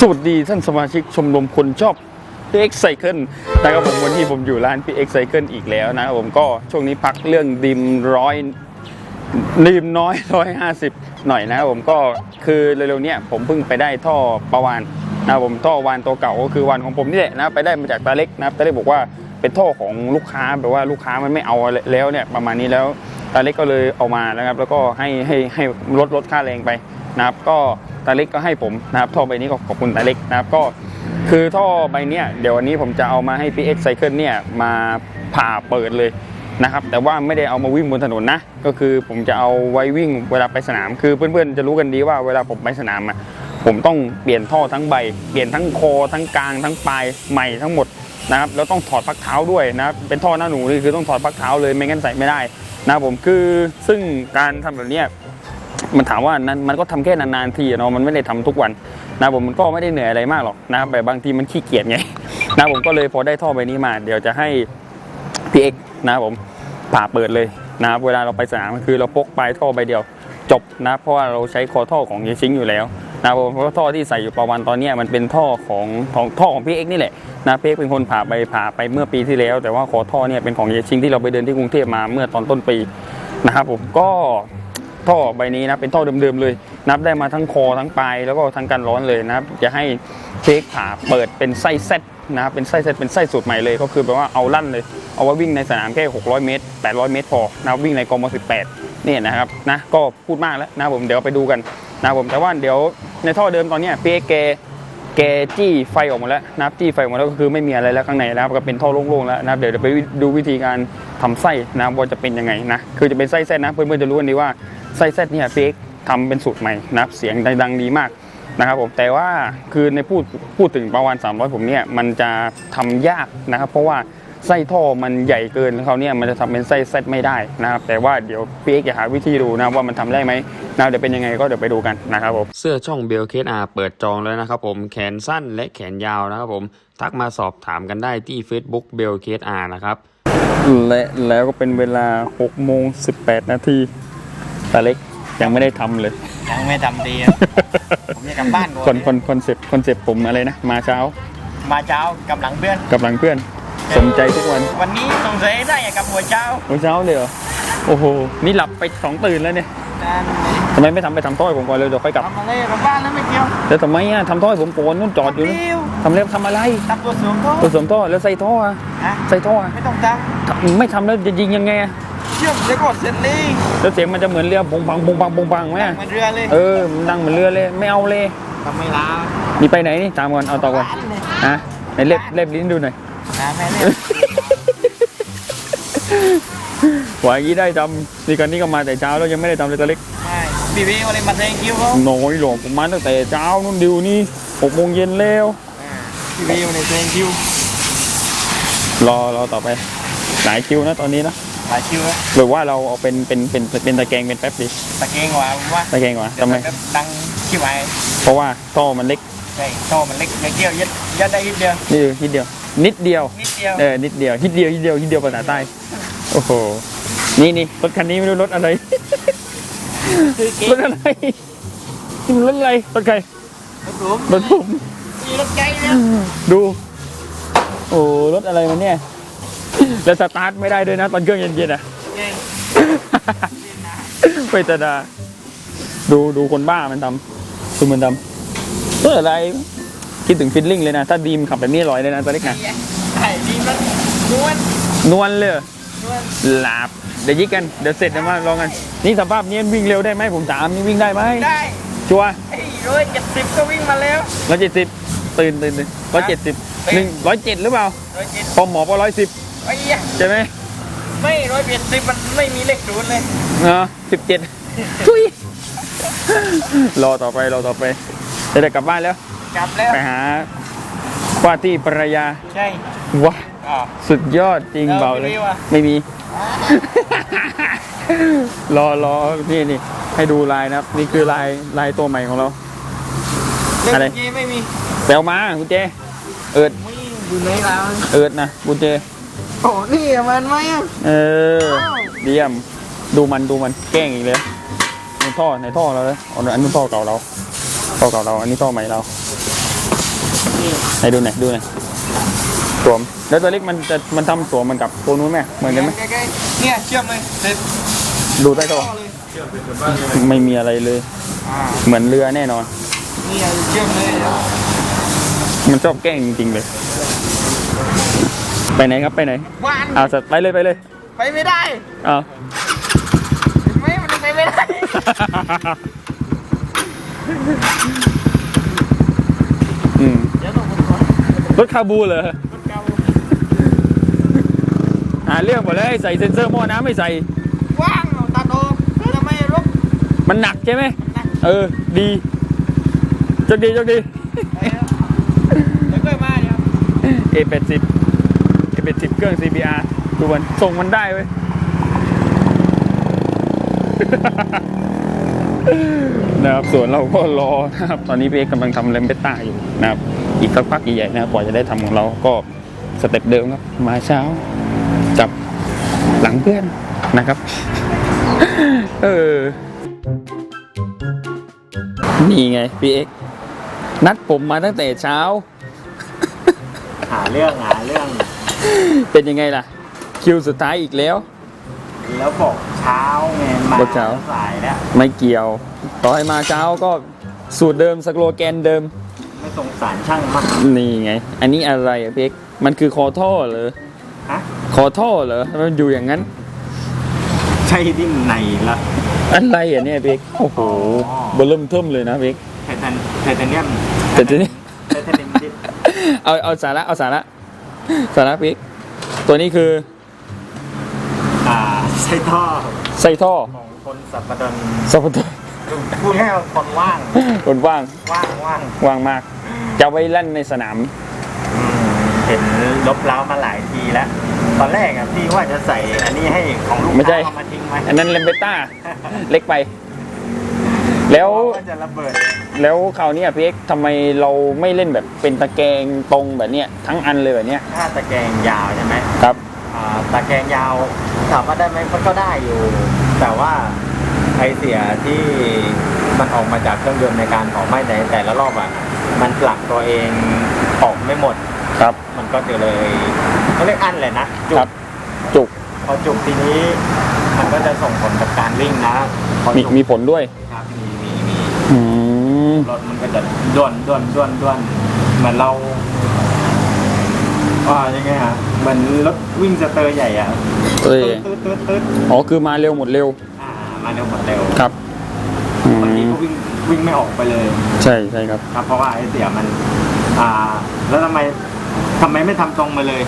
สวัสดีท่านสมาชิกชมรมคนชอบ PX Cycle นะครับผมวันนี้ผมอยู่ร้าน PX Cycle อีกแล้วนะผมก็ช่วงนี้พักเรื่องดิมร้อยดิมน้อยร้อยห้าสิบหน่อยนะครับผมก็คือเร็วๆเนี้ยผมเพิ่งไปได้ท่อประวานนะครับผมท่อวานตัวเก่าก็คือวานของผมนี่แหละนะไปได้มาจากตาเล็กนะตาเล็กบอกว่าเป็นท่อของลูกค้าแบบว่าลูกค้ามันไม่เอาแล้วเนี่ยประมาณนี้แล้วตาเล็กก็เลยเอามานะครับแล้วก็ให้ให้ให้ลดลดค่าแรงไปนะครับก็ ตาเล็กก็ให้ผมนะครับท่อใบนี้ก็ขอบคุณตาเล็กนะครับก็คือท่อใบเนี้ยเดี๋ยววันนี้ผมจะเอามาให้ PX Cycle เนี่ยมาผ่าเปิดเลยนะครับแต่ว่าไม่ได้เอามาวิ่งบนถนนนะ ก็คือผมจะเอาไว้วิ่งเวลาไปสนาม คือเพื่อนๆจะรู้กันดีว่าเวลาผมไปสนามอะผมต้องเปลี่ยนท่อทั้งใบ เปลี่ยนทั้งคอทั้งกลางทั้งปลายใหม่ทั้งหมดนะครับแล้วต้องถอดพักเท้าด้วยนะครับเป็นท่อหน้าหนูนี่คือต้องถอดพักเท้าเลยไม่งั้นใส่ไม่ได้นะผมคือซึ่งการทำแบบนี้ มันถามว่านั้นมันก็ทำแค่นานๆทีเนาะมันไม่ได้ทำทุกวันนะผมมันก็ไม่ได้เหนื่อยอะไรมากหรอกนะครับแต่บางทีมันขี้เกียจไงนะผมก็เลยพอได้ท่อใบนี้มา เดี๋ยวจะให้พี่เอ็กนะครับผมผ่าเปิดเลยนะครับเวลาเราไปสนามคือเราพกปลายท่อใบเดียวจบนะเพราะว่าเราใช้คอท่อของเยชิงอยู่แล้วนะครับผมเพราะว่าท่อที่ใส่อยู่ประวันตอนนี้มันเป็นท่อของของท่อของพี่เอ็กนี่แหละนะพี่เอกเป็นคนผ่าไปผ่าไปเมื่อปีที่แล้ว แต่ว่าคอท่อเนี่ยเป็นของเยชิงที่เราไปเดินที่กรุงเทพมาเมื่อตอนต้นปีนะครับผมก็ ท่อใบนี้นะเป็นท่อเดิมๆเลย นับได้มาทั้งคอทั้งปลายแล้วก็ทั้งกันร้อนเลยนะครับจะให้เค้กผ่าเปิดเป็นไส้เซตนะครับเป็นไส้เซตเป็นไส้สูตรใหม่เลยก็คือแปลว่าเอาลั่นเลย เอาไว้วิ่งในสนามแค่ 600 เมตร 800 เมตรพอนับวิ่งในกม18นี่นะครับนะก็พูดมากแล้วนะผมเดี๋ยวไปดูกันนะผมแต่ว่าเดี๋ยวในท่อเดิมตอนนี้เปียกแกแกจี้ไฟออกหมดแล้วนับจี้ไฟออกหมดแล้วก็คือไม่มีอะไรแล้วข้างในนะครับก็เป็นท่อโล่งๆแล้วนะครับเดี๋ยวไปดูวิธีการทำไส้นะว่าจะเป็นยังไงนะคือจะเป็นไส้แซดนะเพื่อนๆจะรู้กันดีว่า ไส้แซดเนี่ยเป๊กทำเป็นสูตรใหม่นะครับเสียงดังดีมากนะครับผมแต่ว่าคือในพูดพูดถึงประวาน300 ผมเนี่ยมันจะทำยากนะครับ เพราะว่าไส้ท่อมันใหญ่เกินเขาเนี่ยมันจะทำเป็นไส้แซดไม่ได้นะครับ แต่ว่าเดี๋ยวเป๊กจะหาวิธีดูนะว่ามันทำได้ไหมนะเดี๋ยวเป็นยังไงก็เดี๋ยวไปดูกันนะครับผมเสื้อช่องเบลเคสอาเปิดจองแล้วนะครับผมแขนสั้นและแขนยาวนะครับผมทักมาสอบถามกันได้ที่ Facebook เบลเคสอานะครับและแล้วก็เป็นเวลา6โมง18 นาที ตาเล็กยังไม่ได้ทำเลย ยังไม่ทำดีอะผมจะกลับบ้านก่คอนนคนคอนเซปต์คอนเซปต์ผมอะไรนะ มาเช้ามาเช้ากำลังเพื่อน กับหลังเพื่อน สมใจทุกวันวันนี้สงสัยได้กับหัวเช้าโอ้เช้าเลยเหรอโอ้โห นี่หลับไปสองตื่นแล้วเนี่ยนั่นทำไมไม่ทำไปทำท่อยผมก่อนเลยเดี๋ยวค่อยกลับทำอะไรกลับบ้านแล้วไม่เกี่ยวแล้วทำไมอะทำท่อยผมโกนนู่นจอดอยู่นะเดียวทำแล้วทำอะไรทำตัวสวมท่อตัวเสริมท่อแล้วใส่ท่ออะฮะใส่ท่ออะไม่ต้องททำไม่ทำแล้วจะยิงยังไงอะำ เชื่อมแล้วก็เสร็จเลยแล้วเสียงมันจะเหมือนเรือปงปังปงปังปงปังไหมนั่งอะเหมือนเรือเลยเออมันดังเหมือนเรือเลยไม่เอาเลยทำไม่ลานี่ไปไหนนี่ตามก่อนเอาต่อก่อนร้านเลยฮะไหนเล็บเล็บลิ้นดูหน่อยนะแม่เล่นหวายงี้ได้ทำนี่กันนี่ก็มาแต่เช้าแล้วยังไม่ได้ทำเลยตัวเล็กไม่พี่วีวันนี้มาแทงคิวเขาน้อยหรอกผมมาตั้งแต่เช้านู่นดิวนี่หกโมงเย็นแล้วพี่วีวันนี้แทงคิวรอรอต่อไปหลายคิวนะตอนนี้นะ หลายคิวแล้วหรือว่าเราเอาเป็นเป็นเป็นเป็นตะแกรงเป็นแป๊บดิตะเกงกว่าผมว่าตะแกรงวะเดี๋ยวทำไมมันดังขี้ไว้เพราะว่าท่อมันเล็กใช่ท่อมันเล็กนิดเดียวยัดยัดได้นิดเดียวนี่นิดเดียว นิดเดียวนิดเดียวเออนิดเดียวนิดเดียวนิดเดียวนิดเดียวภาษาใต้โอ้โหนี่นี่รถคันนี้ไม่รู้รถอะไรคือเกรงถอะไรนี่มันรถอะไรรถใครรถผมรถผมมีรถไกลเนี่ยดูโอ้รถอะไรมันเนี่ย แล้วสตาร์ทไม่ได้ด้วยนะตอนเครื่องเย็นๆอะเก่งไปตดาดูดูคนบ้ามันทำดูมันทำเอออะไรคิดถึงฟิลลิ่งเลยนะ ถ้าดีมขับแบบนี้อร่อยเลยนะตัวเล็กนะไอ้ดีมันนวลนวลเลยนวลหลาบเดี๋ยวยิกกันเดี๋ยวเสร็จเดี๋ยวมาลองกัน นี่สภาพนี้วิ่งเร็วได้ไหมผมถามนี่วิ่งได้ไหมได้ชัวร์ไอ้ร้อยเจ็ดสิบก็วิ่งมาแล้วร้อยเจ็ดสิบตื่นตื่นร้อยเจ็ดสิบหนึ่งร้อยเจ็ดหรือเปล่าร้อยเจ็ดพอหมอพอร้อยสิบ ไอ้เหี้ยใช่ไหมไม่ร้อยเจ็ดสิบมันไม่มีเลขศูนย์เลยเออสิบเจ็ดทุยรอต่อไปรอต่อไปจะได้กลับบ้านแล้ว กลับแล้ว ไปหาว่าที่ภรรยาใช่ว้าอ๋อสุดยอดจริงเออเบาเลย ไม่มีว่ะไม่มี รอรอนี่นี่ให้ดูลายนะครับ นี่คือลายลายตัวใหม่ของเรา เลขอะไร เมื่อกี้ไม่มีแปลมากุญแจเอิด ไม่อยู่ไหนแล้วเอิดนะกุญแจ โอ้นี่มันไหมอะเออเดียม ดูมันดูมันแกล้งอีกเลยในท่อในท่อเราเลยเอาอันนู้นท่อเก่าเราท่อเก่าเรา อันนี้ท่อใหม่เรานี่ไหนดูหน่อยดูหน่อยสวมแล้วตัวเล็กมันจะมันทำสวมเหมันกับตัวนู้นไหมเหมือนกันไหมใกล้ๆเนี่ยเชื่อมเลยเสร็จดูใต้ท่อต่อเลยไม่มีอะไรเลยอ่าเหมือนเรือแน่นอนเนี่ยเชื่อมเลยมันชอบแกล้งจริงๆเลย ไปไหนครับไปไหนวานเอาสัตว์ไปเลยไปเลยไปไม่ได้เอาเห็นไหมมันไปไม่ได้ อืมเดี๋ยวต้องผมก่อนรถคาบูเหรอรถเก่าหาเรื่องหมดเลยใส่เซ็นเซอร์หม้อน้ำไม่ใส่ ว่างเอาตัดออกเออทำไมรถมันหนักใช่ไหมหนักเออดีโชคดีโชคดีไปแล้วเดี๋ยวค่อยมาเดี๋ยว A80 A80 เครื่อง CBR ดูมันส่งมันได้เว้ยนะครับส่วนเราก็รอนะครับ ตอนนี้พี่เอกกำลังทำเลมเบต้าอยู่นะครับ อีกสักพักใหญ่ๆนะครับกว่าจะได้ทำของเราก็สเต็ปเดิมครับ มาเช้าจับหลังเพื่อนนะครับ เออ นี่ไงพี่เอกนัดผมมาตั้งแต่เช้า หาเรื่องหาเรื่อง เป็นยังไงล่ะ คิวสุดท้ายอีกแล้ว แล้วบอกเช้าไงมาบอกเช้า สายแล้วไม่เกี่ยว ต่อให้มาเช้าก็สูตรเดิมสโลแกนเดิม ไม่สงสารช่างมากนี่ไง อันนี้อะไรอะเพ็กมันคือคอท่อเหรอฮะคอท่อเหรอทำไมมันอยู่อย่างนั้น ใช่ดิ้นในละอะไรอะเนี่ยเพ็กโอ้โหอ๋อเบอร์เริ่มเทิมเลยนะเพ็กไทเทนไทเทเนียมแต่ทีนี้ ไทเทเนียมดิเอาเอาสาระเอาสาระ สาระเพ็กตัวนี้คืออ่าใช่ท่อไส้ท่อของคนสัปปะดนสับปะรดพูดง่ายๆว่าคนว่างคนว่างว่างว่างว่างมาก จะไว้เล่นในสนาม อืมเห็นลบเล้ามาหลายทีแล้ว ตอนแรกอะพี่ว่าจะใส่อันนี้ให้ของลูกไม่ใช่ ค้าเอามาทิ้งไว้อันนั้นเลมเบต้า เล็กไป แล้วว่าจะระเบิด แล้วคราวเนี้ยพี่เอ็กซ์ทำไมเราไม่เล่นแบบเป็นตะแกรงตรงแบบเนี้ยทั้งอันเลยแบบเนี้ยถ้าตะแกรงยาวใช่ไหมครับอ่าตะแกรงยาวถามว่าได้ไหมมันก็ได้อยู่ แต่ว่าไอเสียที่มันออกมาจากเครื่องยนต์ในการเผาไหม้ในแต่ละรอบอะมันผลักตัวเองออกไม่หมดครับ มันก็จะเลยเขาเรียกอั้นเลยนะจุครักบจุกพอจุกทีนี้ มันก็จะส่งผลกับการวิ่งนะพอมีจุก มีผลด้วยครับมีมีมี อืมรถมันก็จะด้วนด้วนด้วนด้วนเหมือนเราอ่ายังไงฮะเหมือนรถวิ่งสเตอร์ใหญ่อะเอ้ยตืดตืดตืดอ๋อคือมาเร็วหมดเร็ว อ่ามาเร็วหมดเร็วครับอืบางทีมก็วิ่งวิ่งไม่ออกไปเลยใช่ใช่ครับ ครับ เพราะว่าไอ้เสียมัน อ่า แล้วทำไมทำไมไม่ทำตรงมาเลย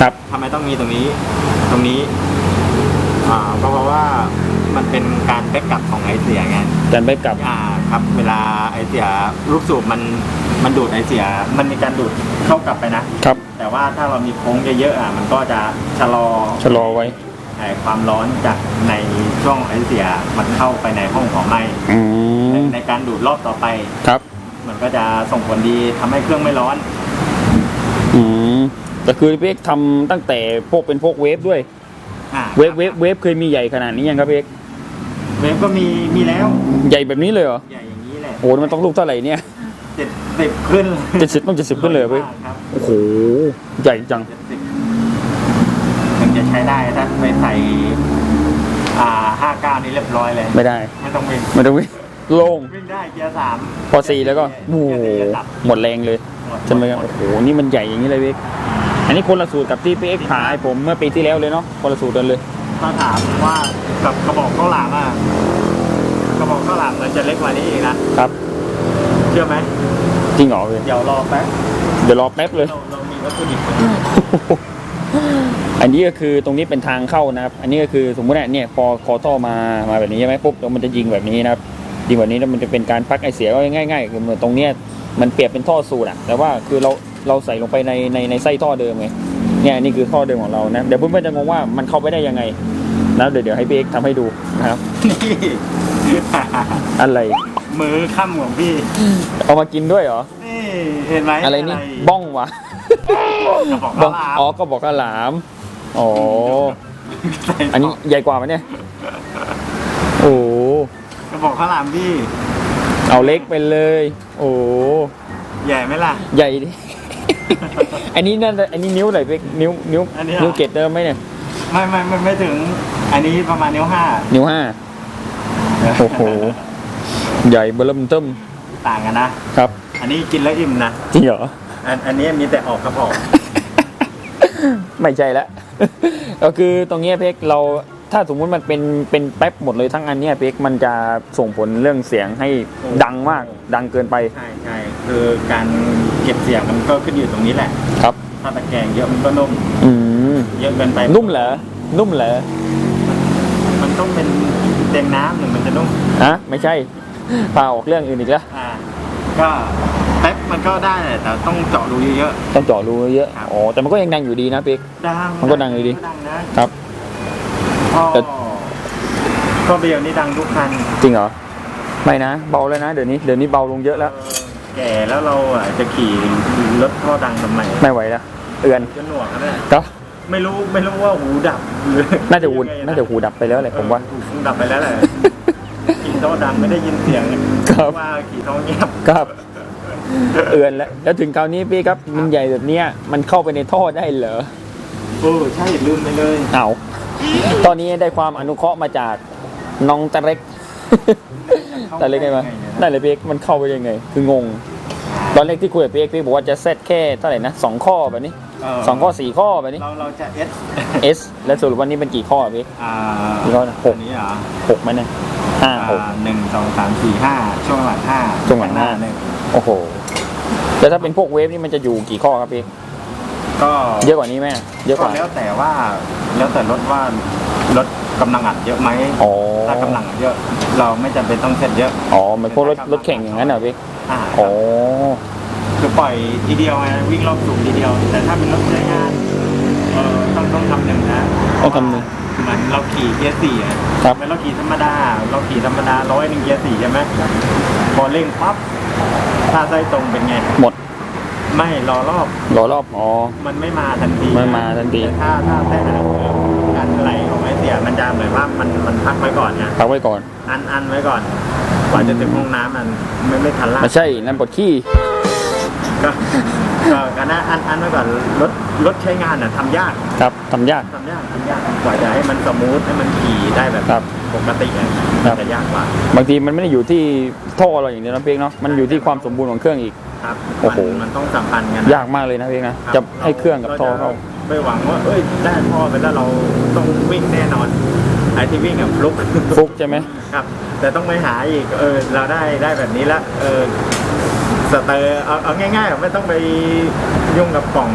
ครับ ทำไมต้องมีตรงนี้ ตรงนี้ อ่าก็เพราะว่ามันเป็นการแบ็กกลับของไอเสียไงกันไปกลับ อ่า ครับ เวลาไอเสียลูกสูบมันมันดูดไอเสีย มันมีการดูดเข้ากลับไปนะครับ แต่ว่าถ้าเรามีโค้งเยอะๆอะมันก็จะชะลอชะลอไว้ไอ้ความร้อนจากในช่องไอเสียมันเข้าไปในห้องของไหม้อืมในการดูดรอบต่อไป ครับมันก็จะส่งผลดีทำให้เครื่องไม่ร้อน อืมแต่คือพี่เอ็กซ์ทำตั้งแต่พวกเป็นพวกเวฟด้วย อ่าเวฟเวฟเวฟเคยมีใหญ่ขนาดนี้ยังครับพี่เอ็กซ์ เวฟก็มีมีแล้วใหญ่แบบนี้เลยเหรอ ใหญ่อย่างนี้แหละโอ้โหมันต้องลูกเท่าไหร่เนี่ยเจ็ดสิบขึ้นเจ็ดสิบต้องเจ็ดสิบขึ้นเลยเหรอพี่ครับโอ้โห ใหญ่จัง เจ็ดสิบมันจะใช้ได้ถ้าไปใส่ อ่าห้าเก้านี่เรียบร้อยเลย ไม่ได้ ไม่ต้องวิ่งไม่ต้องวิ่งโล่งวิ่งได้เกียร์สามพอสี่แล้วก็โอ้โหเกียร์สี่จะดับหมดแรงเลยหมดใช่ไหมครับหดโอ้โห นี่มันใหญ่อย่างนี้เลยพี่เอ็กซ์อันนี้คนละสูตรกับที่พี่เอ็กซ์ขายผมเมื่อปีที่แล้วเลยเนาะคนละสูตรกันเลย ถ้าถามว่ากับกระบอกข้าวหลามอะกระบอกข้าวหลามมันจะเล็กกว่านี้อีกนะครับ เชื่อไหมจริงเหรอพี่เดี๋ยวรอแป๊บเดี๋ยวรอแป๊บเลย เราเรามีวัตถุดิบอันนี้ก็คือตรงนี้เป็นทางเข้านะครับ อันนี้ก็คือสมมติว่าเนี่ยพอคอท่อมามาแบบนี้ใช่ไหมปุ๊บแล้วมันจะยิงแบบนี้นะครับยิงแบบนี้แล้วมันจะเป็นการพักไอเสียก็ง่ายๆคือเหมือนตรงเนี้ยมันเปรียบเป็นท่อสูตรอะแต่ว่าคือเราเราใส่ลงไปในในในไส้ท่อเดิมไง เนี่ยอันนี่คือท่อเดิมของเรานะ เดี๋ยวเพื่อนๆจะงงว่ามันเข้าไปได้ยังไงนะเดี๋ยวเดี๋ยวให้พี่เอ็กซ์ทำให้ดูนะครับ นี่ อะไรมือค่ำของพี่ เอามากินด้วยเหรอ นี่เห็นไหมอะไรนี่บ้องวะกระบอกบ้ข้าองวหลามอ๋อก็บอกกระหลามอ๋ออันนี้ใหญ่กว่าไหมเนี่ยโอ้โหกระบอกข้าวหลามพี่ เอาเล็กไปเลย โอ้โหใหญ่ไหมล่ะ ใหญ่ดิ อันนี้นั่นอันนี้นิ้วไหนเป๊กนิ้วนิ้วอันนี้เหรอ นิ้วเกตเดิมไหมเนี่ยไม่ไม่ไม่ไม่ถึง อันนี้ประมาณนิ้วห้านิ้วห้าโอ้โหใหญ่เบิ่มเติมต่างกันนะ ครับอันนี้กินแล้วอิ่มนะจริงเหรอ อันอันนี้มีแต่ออกครับออก ไม่ใช่ละ ก็คือตรงเนี้ยเพ็กเรา ถ้าสมมุติมันเป็นเป็นแป๊บหมดเลยทั้งอันเนี้ยเพ็กมันจะส่งผลเรื่องเสียงให้ดังมากดังเกินไป ใช่ใช่คือการเก็บเสียงมันก็ขึ้นอยู่ตรงนี้แหละครับ ถ้าตะแกรงเยอะมันก็นุ่มอืมเยอะเกินไปนุ่มเหรอนุ่มเหรอมันต้องเป็นเตียงน้ำหนึ่งมันจะนุ่มฮะไม่ใช่พาออกเรื่องอื่นอีกแล้วอ่าก็แป๊บมันก็ได้แหละแต่ต้องเจาะรูเยอะต้องเจาะรูเยอะครับอ๋อแต่มันก็ยังดังอยู่ดีนะเพ็กๆดังมันก็ดังอยู่ดีดังนะครับ แต่ก็ก็เบลนี่ดังทุกคันจริงเหรอ ไม่นะ เบาแล้วนะ เดี๋ยวนี้ เดี๋ยวนี้เบาลงเยอะแล้ว แก่แล้วเราอะจะขี่รถท่อดังทำไมไม่ไหวแล้ว เอือนจะหนวกนะเนี่ยก็ไม่รู้ไม่รู้ว่าหูดับหรือน่าจะหูยังไงน่าจะหูดับไปแล้วแหละผมว่าเออหูดับไปแล้วแหละขี่ท่อดังไม่ได้ยินเสียงครับว่าขี่ท่อเงียบครับเอือนแล้ว แล้วถึงคราวนี้พี่ครับมันใหญ่แบบเนี้ยมันเข้าไปในท่อได้เหรอโอ้ใช่ลืมไปเลยเอา ตอนนี้ได้ความอนุเคราะห์มาจากน้องตะเล็กตะเล็กไงมานั่นเลยพี่เอกมันเข้าไปยังไง คืองง ตอนแรกที่คุยกับพี่เอกพี่บอกว่าจะเซตแค่เท่าไหร่นะสองข้อแบบนี้เสองข้อสี่ข้อแบบนี้เราเราจะ S S แล้วสรุปวันนี้เป็นกี่ข้ออะพี่อ่ากี่ข้อนะหกอันนี้เหรอหกไหมเนี่ยห้าหกอ่าหนึ่งสองสามสี่ห้าช่วงหลังห้าช่วงหลังห้าหนึ่งโอ้โห แล้วถ้าเป็นพวกเวฟนี่มันจะอยู่กี่ข้อครับพี่ ก็เยอะกว่านี้ไหมเยอะกก็ว่า แล้วแต่ว่าแล้วแต่รถว่ารถกำลังอัดเยอะไหมอ๋อ ถ้ากำลังอัดเยอะ เราไม่จำเป็นต้องเซ็ตเยอะอ๋อเหมือนพวกรถรถแข่งอย่างนั้นเหรอพี่อ่าอ๋อ คือปล่อยทีเดียวไงวิ่งรอบสูงทีเดียว แต่ถ้าเป็นรถใช้งานเออต้องต้องทำหนึ่งนะต้องทำหนึ่งเหมือนเราขี่เกียร์สี่อะครับเป็นเราขี่ธรรมดา เราขี่ธรรมดาร้อยหนึ่งเกียร์สี่ใช่ไหมพอเร่งปั๊บถ้าไส้ตรงเป็นไงหมด ไม่รอรอบรอรอบอ๋อ มันไม่มาทันทีไม่มาทันที แต่ถ้าถ้าแท้การไหลของไอเสียมันจะเหมือนว่ามันมันพักไว้ก่อนนะพักไว้ก่อน อันอันไว้ก่อนกว่าจะถึงห้องน้ำมันไม่ไม่ทันลากไม่ใช่นั่นปวดขี้ ก็ก็การนะอันอันไว้ก่อนรถรถใช้งานน่ะทำยากครับทำยาก ทำยากทำยากกว่าจะให้มันสมูทให้มันขี่ได้แบบครับปกติอะครับ จะยากกว่าบางทีมันไม่ได้อยู่ที่ท่อเราอย่างเดียวนะเพียงเนาะมันอยู่ที่ความสมบูรณ์ของเครื่องอีก ครับโอ้โห มันมันต้องสัมพันธ์กันยากมากเลยนะเพียงนะครับจะให้เครื่องกับท่อเข้า ไม่หวังว่า เอ้ยได้ท่อไปแล้วเราต้องวิ่งแน่นอนไอ้ที่วิ่งกับฟลุก ฟุกใช่ไหม ครับ แต่ต้องไปหาอีกเออเราได้ได้แบบนี้ละเออสเตอร์เอาเอาง่ายๆไม่ต้องไปยุ่งกับกล่อง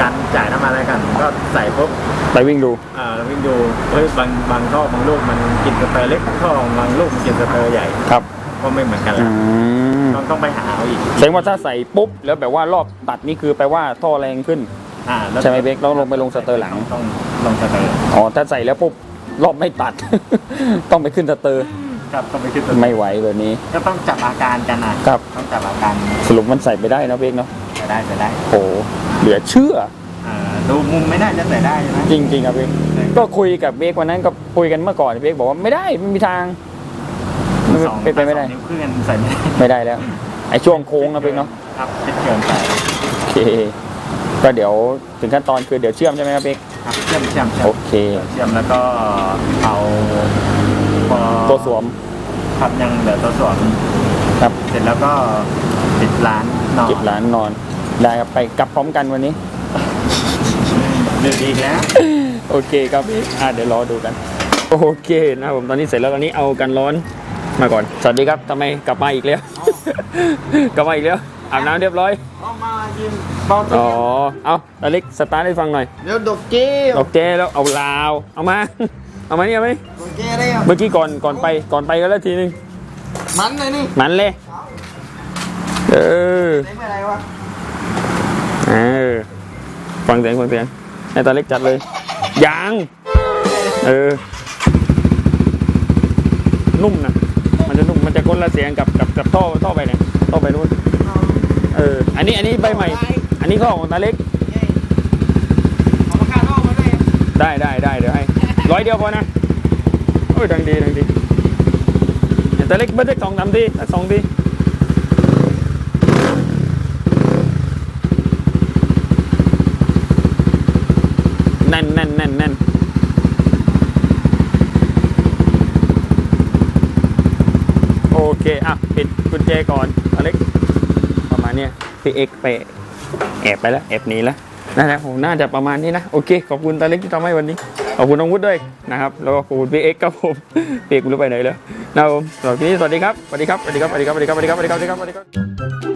การจ่ายน้ำมันอะไรกัน ก็ใส่ปุ๊บไปวิ่งดู เอ่อเราวิ่งดูเฮ้ยบางบางท่อบางลูกมันกินสเตอร์เล็กท่อบางลูกมันกินสเตอร์ใหญ่ ครับ ก็ไม่เหมือนกันอืละมต้องต้องไปหาเอาอีกแสดงว่าถ้าใส่ปุ๊บ แล้วแบบว่ารอบตัดนี่คือแปลว่าท่อแรงขึ้น อ่าแล้วใช่ไหมเบคต้องลงไปลงสเตอร์หลัง ต้องลงสเตอร์อ๋อถ้าใส่แล้วปุ๊บรอบไม่ตัด ต้องไปขึ้นสเตอร์ครับต้องไปขึ้นสเตอร์ไม่ไหวแบบนี้ ก็ต้องจับอาการกันนะครับ ต้องจับอาการสรุปมันใส่ไปได้นะเบคเนาะจะได้จะได้โอ้เหลือเชื่อ อ่าดูมุมไม่น่าจะใส่ได้ใช่ไหมจริงๆครับเบคก็คุยกับเบควันนั้นก็คุยกันเมื่อก่อนเบคบอกว่าไม่ได้ไม่มีทางไม่ สองเป็นไปไม่ได้ สองนิ้วครึ่งใส่ไม่ได้ไม่ได้แล้ว ไอ้ช่วงโค้งนะเบคเนาะ ครับเป็นเกินไปโอเค ก็เดี๋ยวถึงขั้นตอนคือเดี๋ยวเชื่อมใช่ไหมครับเบคครับเชื่อมเชื่อมเชื่อโอมเค เชื่อมแล้วก็เอาพอตัวสวมครับยังเหลือตัวสวมครับเสร็จแล้วก็ปิดร้านนอนเก็บร้านนอน ได้ครับไปกลับพร้อมกันวันนี้ ดึกอีกแล้ว โอเคครับอ่าเดี๋ยวรอดูกัน โอเคนะครับผมตอนนี้เสร็จแล้วตอนนี้เอากันร้อน มาก่อน สวัสดีครับทำไมกลับมาอีกแล้ว กลับมาอีกแล้ว อาบน้ำเรียบร้อยออกมายิมเบาอ๋อ เอาตาเล็กสตาร์ทให้ฟังหน่อย เดี๋ยวดกเจี้ยวดอกเจแล้วเอาลาว เอามา เอามานี่เอาไหมดกเจี้ยวได้ยังเมื่อกี้ก่อนก่อนไปก่อนไปก็แล้วทีนึง มันเลยนี่มันเลย เออไหนเมื่อไรวะ เออ ฟังเสียงฟังเสียงให้ตาเล็กจัดเลย ยัง เออ นุ่มนะันจะนุ่มมันจะคนละเสียงกับกับกับท่อท่อไปเนี่ยท่อไปนู้นเอออันนี้อันนี้ใบใหม่ อันนี้ก็ของตาเล็กได้ได้ได้เดี๋ยวให้ร้อยเดียวพอนะโอ้ยดังดีดังดีแต่เล็กไม่ได้สองสามทีสองทีนั่นนั่นนั่นน่น เค อะ ปิดกุญแจก่อนอเล็กประมาณเนี้ยพี่เอ็กไปแอบไปแล้ว แอบหนีแล้วนะครับผมน่าจะประมาณนี้นะ โอเค ขอบคุณตาเล็กที่ทำให้วันนี้ ขอบคุณน้องวุฒิด้วยนะครับ แล้วก็ขอบคุณพี่เอ็กครับผมพี่เอ็กไม่รู้ไปไหนแล้วนะครับผมสำหรับที่นี่สวัสดีครับ สวัสดีครับ สวัสดีครับ สวัสดีครับ สวัสดีครับ สวัสดีครับ สวัสดีครับ สวัสดีครับ